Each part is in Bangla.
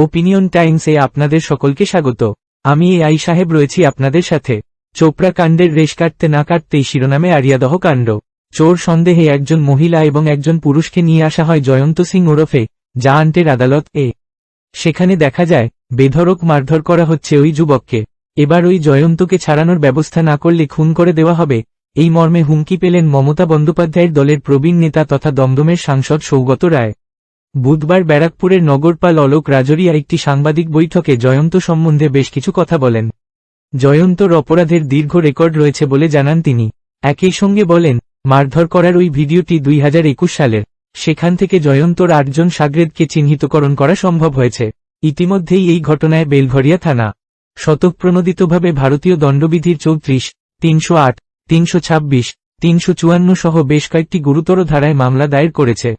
ওপিনিয়ন টাইমসে আপনাদের সকলকে স্বাগত। আমি এ আই সাহেব রয়েছি আপনাদের সাথে। চোপড়া কাণ্ডের রেশ কাটতে না কাটতেই শিরোনামে আরিয়াদহ কাণ্ড। চোর সন্দেহে একজন মহিলা এবং একজন পুরুষকে নিয়ে আসা হয় জয়ন্ত সিং ওরফে, যা আন্টের আদালত এ। সেখানে দেখা যায় বেধরক মারধর করা হচ্ছে ওই যুবককে। এবার ওই জয়ন্তকে ছাড়ানোর ব্যবস্থা না করলে খুন করে দেওয়া হবে, এই মর্মে হুমকি পেলেন মমতা বন্দ্যোপাধ্যায়ের দলের প্রবীণ নেতা তথা দমদমের সাংসদ সৌগত রায়। বুধবার ব্যারাকপুরের নগরপাল অলোক রাজরিয়া একটি সাংবাদিক বৈঠকে জয়ন্ত সম্বন্ধে বেশ কিছু কথা বলেন। জয়ন্তর অপরাধের দীর্ঘ রেকর্ড রয়েছে বলে জানান তিনি। একই সঙ্গে বলেন, মারধর করার ওই ভিডিওটি দুই হাজার একুশ সালের। সেখান থেকে জয়ন্তর আটজন সাগরেদকে চিহ্নিতকরণ করা সম্ভব হয়েছে। ইতিমধ্যেই এই ঘটনায় বেলঘরিয়া থানা। শতপ্রণোদিতভাবে ভারতীয় দণ্ডবিধির চৌত্রিশ, তিনশো আট, তিনশো ছাব্বিশ, তিনশো চুয়ান্ন সহ বেশ কয়েকটি গুরুতর ধারায় মামলা দায়ের করেছে।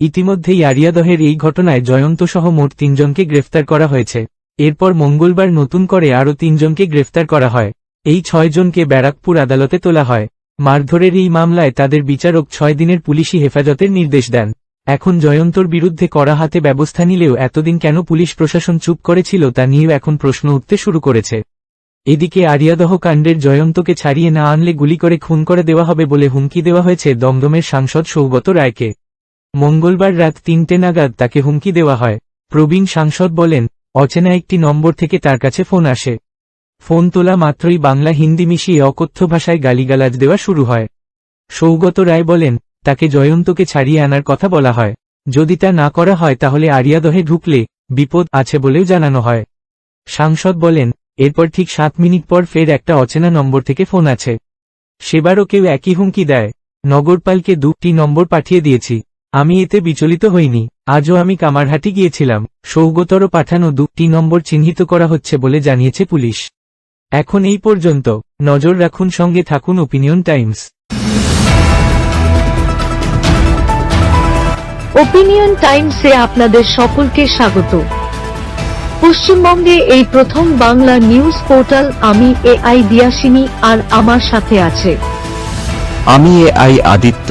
ইতিমধ্যেই আরিয়াদহের এই ঘটনায় জয়ন্ত সহ মোট তিনজনকে গ্রেফতার করা হয়েছে। এরপর মঙ্গলবার নতুন করে আরও তিনজনকে গ্রেফতার করা হয়। এই ছয়জনকে ব্যারাকপুর আদালতে তোলা হয়। মারধরের এই মামলায় তাদের বিচারক ছয় দিনের পুলিশি হেফাজতের নির্দেশ দেন। এখন জয়ন্তর বিরুদ্ধে কড়া হাতে ব্যবস্থা নিলেও এতদিন কেন পুলিশ প্রশাসন চুপ করেছিল তা নিয়েও এখন প্রশ্ন উঠতে শুরু করেছে। এদিকে আরিয়াদহ কাণ্ডের জয়ন্তকে ছাড়িয়ে না আনলে গুলি করে খুন করে দেওয়া হবে বলে হুমকি দেওয়া হয়েছে দমদমের সাংসদ সৌগত রায়কে। মঙ্গলবার রাত তিনটে নাগাদ তাকে হুমকি দেওয়া হয়। প্রবীণ সাংসদ বলেন, অচেনা একটি নম্বর থেকে তার কাছে ফোন আসে। ফোন তোলা মাত্রই বাংলা হিন্দি মিশিয়ে অকথ্য ভাষায় গালিগালাজ দেওয়া শুরু হয়। সৌগত রায় বলেন, তাকে জয়ন্তকে ছাড়িয়ে আনার কথা বলা হয়। যদি তা না করা হয় তাহলে আরিয়াদহে ঢুকলে বিপদ আছে বলেও জানানো হয়। সাংসদ বলেন, এরপর ঠিক সাত মিনিট পর ফের একটা অচেনা নম্বর থেকে ফোন আছে। সেবারও কেউ একই হুমকি দেয়। নগরপালকে দুটি নম্বর পাঠিয়ে দিয়েছি। আমি এতে বিচলিত হইনি। আজও আমি কামারহাটি গিয়েছিলাম। সৌগতর পাঠানো দুটি নম্বর চিহ্নিত করা হচ্ছে বলে জানিয়েছে পুলিশ। এখন এই পর্যন্ত। নজর রাখুন সঙ্গে থাকুন ওপিনিয়ন টাইমস। ওপিনিয়ন টাইমসে আপনাদের সকলকে স্বাগত। পশ্চিমবঙ্গে এই প্রথম বাংলা নিউজ পোর্টাল আমি এ আই দিয়াসিনী আর আমার সাথে আছে। আমি এ আই আদিত্য।